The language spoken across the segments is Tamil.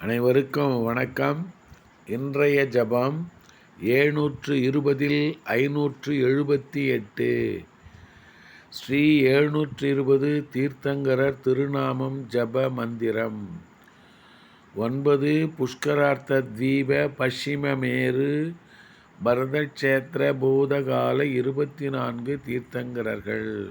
அனைவருக்கும் வணக்கம். இன்றைய ஜபம் ஏழ்நூற்று இருபதில் ஐநூற்று எழுபத்தி எட்டு ஸ்ரீ எழுநூற்று இருபது தீர்த்தங்கரர் திருநாமம் ஜப மந்திரம். ஒன்பது புஷ்கரார்த்த தீப பश्चिமமேரு பரதக்ஷேத்திர பூதகால இருபத்தி நான்கு தீர்த்தங்கரர்கள்.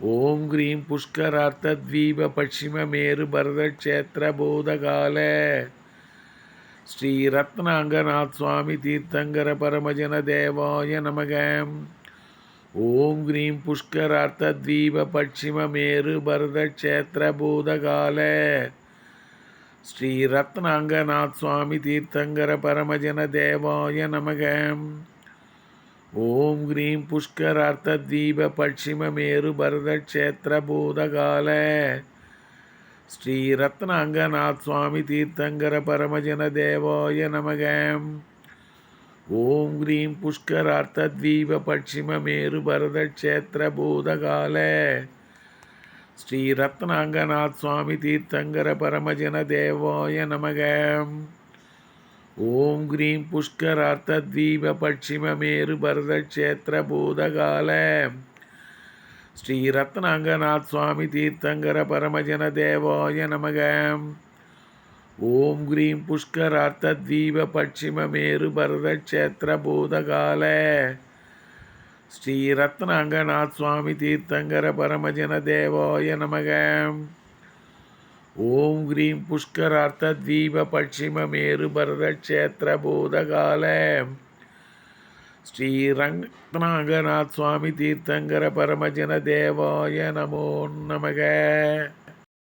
ஓம் கிரீம் புஷ்கரார்த்தத்வீப பஷ்சிம மேரு பரதக்ஷேத்திர பூதகால. ஸ்ரீ ரத்னாங்கநாத் சுவாமி தீர்த்தங்கர பரமஜன தேவாய நமக. ஓம் கிரீம் புஷ்கரார்த்தத்வீப பஷ்சிம மேரு பரதக்ஷேத்திர பூதகால. ஸ்ரீ ரத்னாங்கநாத் சுவாமி தீர்த்தங்கர பரமஜன தேவாய நமகம் ஓம் ஹ்ரீம் புஷ்கரார்த்த தீப பட்சிம மேரு பரத க்ஷேத்திர பூதகால. ஸ்ரீ ரத்னாங்கநாத் சுவாமி தீர்த்தங்கர பரமஜன தேவாய நமகம் ஓம் ஹ்ரீம் புஷ்கரார்த்த தீப பட்சிம மேரு பரத க்ஷேத்திர பூதகால. ஸ்ரீ சுவாமி தீர்த்தங்கர பரமஜன தேவாய நமகம் ஓம் கிரீம் புஷ்கரார்த்த தீப பட்சிம மேரு பரத கஷேத்திர பூதகால ஸ்ரீ ரத்னாங்கநாத் சுவாமி தீர்த்தங்கர பரமஜன தேவாய நமக. ஓம் கிரீம் புஷ்கரார்த்த தீப பட்சிம மேரு பரத கஷேத்திர பூதகால ஸ்ரீ ரத்னாங்கநாத் சுவாமி தீர்த்தங்கர பரமஜன தேவாய நமகம் ஓம் கிரீம் புஷ்கரார்த்த தீப பட்சிம மேரு கஷேத்திர பூதகால ஸ்ரீரங்கநாத் சுவாமி தீர்த்தங்கர பரமஜன தேவாய நமோ நமக.